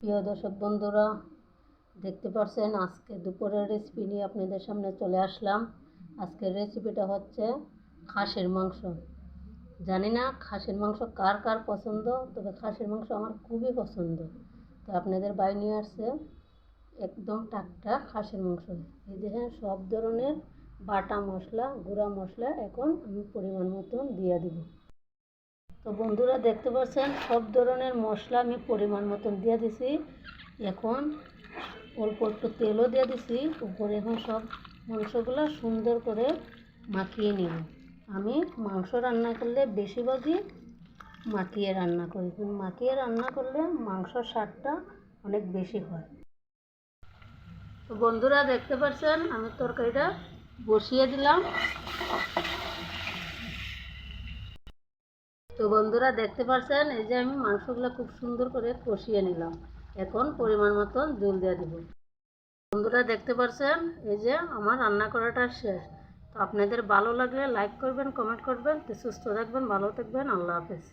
প্রিয় দর্শক বন্ধুরা, দেখতে পাচ্ছেন আজকে দুপুরের রেসিপি নিয়ে আপনাদের সামনে চলে আসলাম। আজকের রেসিপিটা হচ্ছে খাসির মাংস। জানি না খাসির মাংস কার কার পছন্দ, তবে খাসির মাংস আমার খুবই পছন্দ। তো আপনাদের বাই নিয়ে আসছে একদম টাটকা খাসির মাংস। এই দেখেন সব ধরনের বাটা মশলা, গুঁড়া মশলা এখন আমি পরিমাণ মতন দিয়ে দিব। তো বন্ধুরা দেখতে পাচ্ছেন, সব ধরনের মশলা আমি পরিমাণ মতন দিয়ে দিছি। এখন অল্প একটু তেলও দিয়ে দিছি। উপরে এখন সব মাংসগুলো সুন্দর করে মাখিয়ে নিব। আমি মাংস রান্না করলে বেশিরভাগই মাখিয়ে রান্না করি। মাখিয়ে রান্না করলে মাংসর স্বাদটা অনেক বেশি হয়। তো বন্ধুরা দেখতে পাচ্ছেন, আমি তরকারিটা বসিয়ে দিলাম তো বন্ধুরা দেখতে পাচ্ছেন এই যে আমি মাংসগুলো খুব সুন্দর করে কষিয়ে নিলাম। এখন পরিমাণ মতন জল দিয়ে দেব। বন্ধুরা দেখতে পাচ্ছেন এই যে আমার রান্না করাটা শেষ। তো আপনাদের ভালো লাগলে লাইক করবেন কমেন্ট করবেন। তো সুস্থ থাকবেন, ভালো থাকবেন। আল্লাহ হাফেজ।